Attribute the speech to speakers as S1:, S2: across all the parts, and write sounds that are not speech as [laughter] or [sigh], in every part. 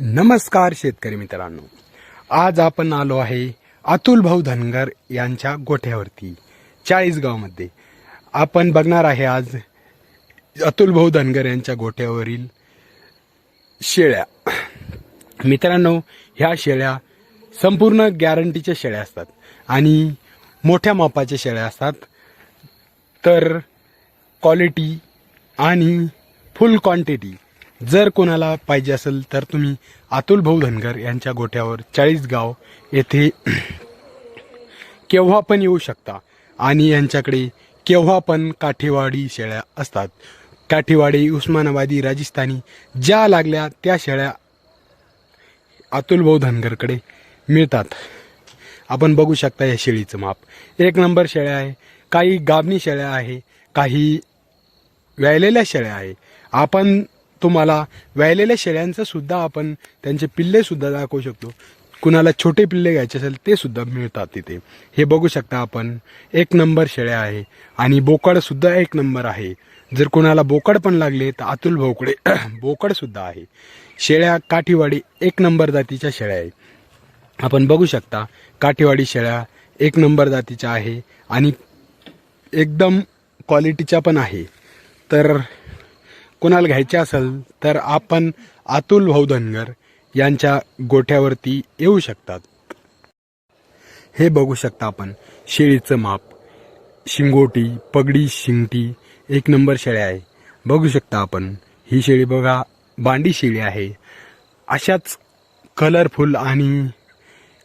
S1: नमस्कार शेतकरी मित्रांनो. आज आपण आलो आहे अतुल भाऊ धनगर यांच्या गोठ्यावरती चाळीसगावमध्ये. आपण बघणार आहे आज अतुल भाऊ धनगर यांच्या गोठ्यावरील शेळ्या. मित्रांनो ह्या शेळ्या संपूर्ण गॅरंटीच्या शेळ्या असतात आणि मोठ्या मापाच्या शेळ्या असतात. तर क्वालिटी आणि फुल क्वांटिटी जर कोणाला पाहिजे असेल तर तुम्ही अतुल भाऊ धनगर यांच्या गोठ्यावर चाळीसगाव येथे केव्हा पण येऊ शकता. आणि यांच्याकडे केव्हा पण काठीवाडी शेळ्या असतात. काठीवाडी उस्मानाबादी राजस्थानी ज्या लागल्या त्या शेळ्या अतुल भाऊ धनगरकडे मिळतात. आपण बघू शकता या शेळीचं माप. एक नंबर शेळ्या आहे. काही गाबणी शेळ्या आहे. काही व्यायलेल्या शेळ्या आहे. आपण तुम्हाला व्यायलेल्या शेळ्यांचं सुद्धा आपण त्यांचे पिल्ले सुद्धा दाखवू शकतो. कुणाला छोटे पिल्ले घ्यायचे असेल ते सुद्धा मिळतात तिथे. हे बघू शकता आपण. एक नंबर शेळ्या आहे. आणि बोकड सुद्धा एक नंबर आहे. जर कोणाला बोकड पण लागले तर अतुल भोकडे [clears throat] बोकड सुद्धा आहे. शेळ्या काठीवाडी एक नंबर जातीच्या शेळ्या आहे. आपण बघू शकता काठीवाडी शेळ्या एक नंबर जातीच्या आहे. आणि एकदम क्वालिटीच्या पण आहे. तर कोणाला घ्यायचे असेल तर आपण अतुल भाऊ धनगर यांच्या गोठ्यावरती येऊ शकतात. हे बघू शकता आपण. शेळीचं माप. शिंगोटी पगडी शिंगटी एक नंबर शेळ्या आहे. बघू शकता आपण. ही शेळी बघा. बांडी शेळी आहे. अशाच कलरफुल आणि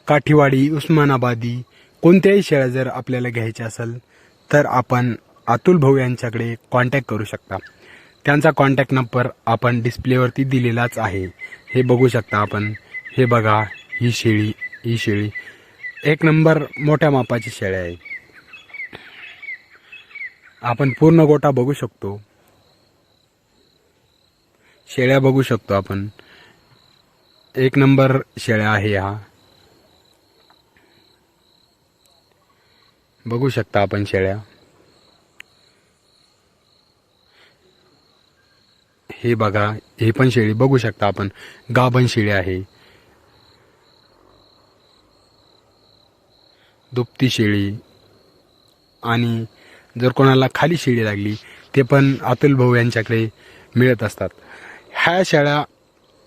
S1: काठीवाडी उस्मानाबादी कोणत्याही शेळ्या जर आपल्याला घ्यायच्या असेल तर आपण अतुल भाऊ यांच्याकडे कॉन्टॅक्ट करू शकता. त्यांचा कॉन्टॅक्ट नंबर आपण डिस्प्लेवरती दिलेलाच आहे. हे बघू शकता आपण. हे बघा ही शेळी ही शेळी. एक नंबर मोठ्या मापाची शेळ्या आहे. आपण पूर्ण गोटा बघू शकतो. शेळ्या बघू शकतो आपण. एक नंबर शेळ्या आहे हा. बघू शकता आपण शेळ्या. हे बघा हे पण शेळी बघू शकता आपण. गाभण शेळी आहे. दुपती शेळी. आणि जर कोणाला खाली शेळी लागली ते पण अतुल भाऊ यांच्याकडे मिळत असतात. ह्या शेळ्या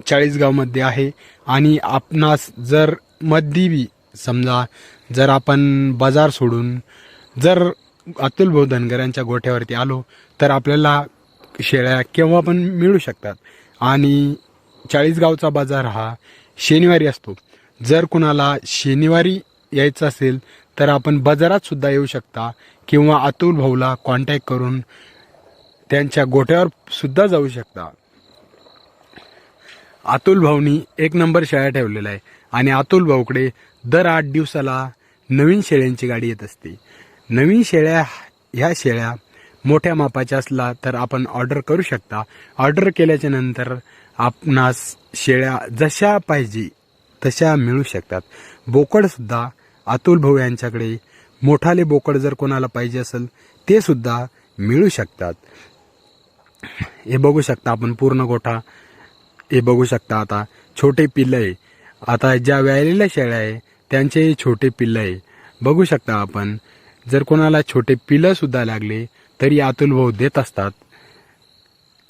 S1: चाळीसगावमध्ये आहे. आणि आपणास जर मध्यबी समजा जर आपण बाजार सोडून जर अतुल भाऊ धनगरांच्या गोठ्यावरती आलो तर आपल्याला शेळ्या केव्हा पण मिळू शकतात. आणि चाळीसगावचा बाजार हा शनिवारी असतो. जर कुणाला शनिवारी यायचं असेल तर आपण बाजारात सुद्धा येऊ शकता किंवा अतुल भाऊला कॉन्टॅक्ट करून त्यांच्या गोठ्यावर सुद्धा जाऊ शकता. अतुल भाऊनी एक नंबर शेळ्या ठेवलेला आहे. आणि अतुल भाऊकडे दर आठ दिवसाला नवीन शेळ्यांची गाडी येत असते. नवीन शेळ्या ह्या शेळ्या मोठ्या मापाच्या असला तर आपण ऑर्डर करू शकता. ऑर्डर केल्याच्यानंतर आपणास शेळ्या जशा पाहिजे तशा मिळू शकतात. बोकडसुद्धा अतुल भाऊ यांच्याकडे मोठाले बोकड जर कोणाला पाहिजे असेल ते सुद्धा मिळू शकतात. हे बघू शकता आपण पूर्ण गोठा. हे बघू शकता आता छोटे पिल्लं आहे. आता ज्या व्यायलेल्या शेळ्या आहे त्यांचे छोटे पिल्लं आहे. बघू शकता आपण जर कोणाला छोटे पिल्लंसुद्धा लागले तरी अतुल भाऊ देत असतात.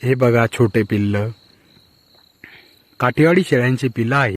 S1: हे बघा छोटे पिल्लं. काठीवाडी शेळ्यांची पिल्लं आहे.